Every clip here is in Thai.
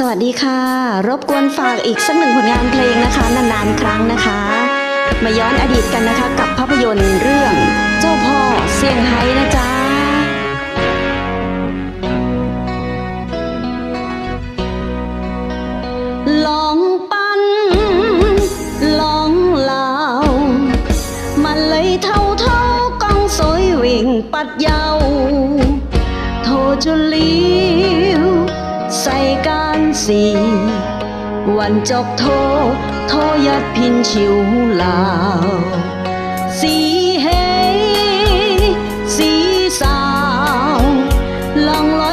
สวัสดีค่ะ รบกวนฝากอีกสักหนึ่งผลงานเพลงนะคะ นานๆ ครั้งนะคะ มาย้อนอดีตกันนะคะ กับภาพยนตร์เรื่องเจ้าพ่อเซี่ยงไฮ้นะจ๊ะลองปั้นลองลาวมันเลยเท่าเท่ากองสวยวิ่งปัดเยาโทจะเลี้ ยวใส่การสีวันจบโทโทยัดพินชิวลาวสีเฮสีสาวลองล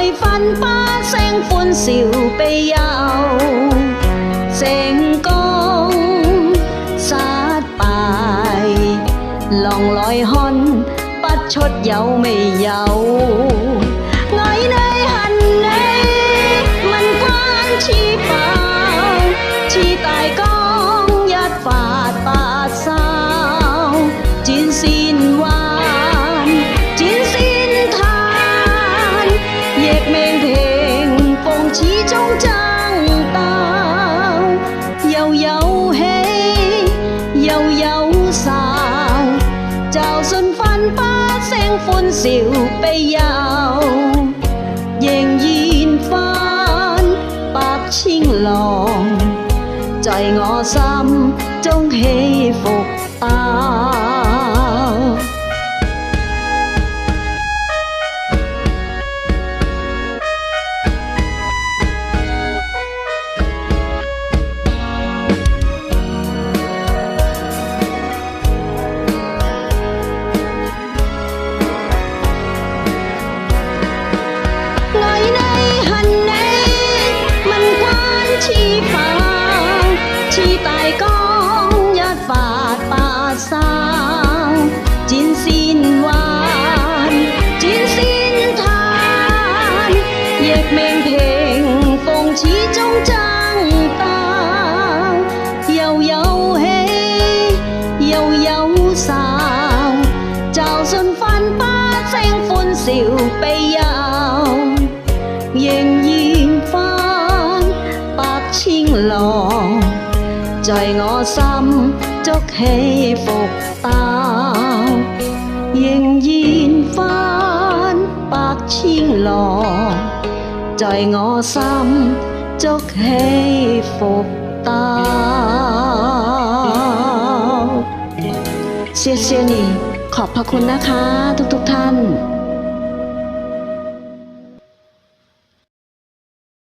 เหยกเมงเพลงฟงชี้จงจังตาวเยาเยาเฮเยาเยา ไปยาวเย่งยิงฟ้านปากชิงหลอกใจงอซ้ำจกให้ฝกตาเย่งยินฟ้านปากชิงหลอกใจงอซ้ำจกให้ฝกตาวเสียเสียนี่ขอบพระคุณนะคะทุกๆทท่าน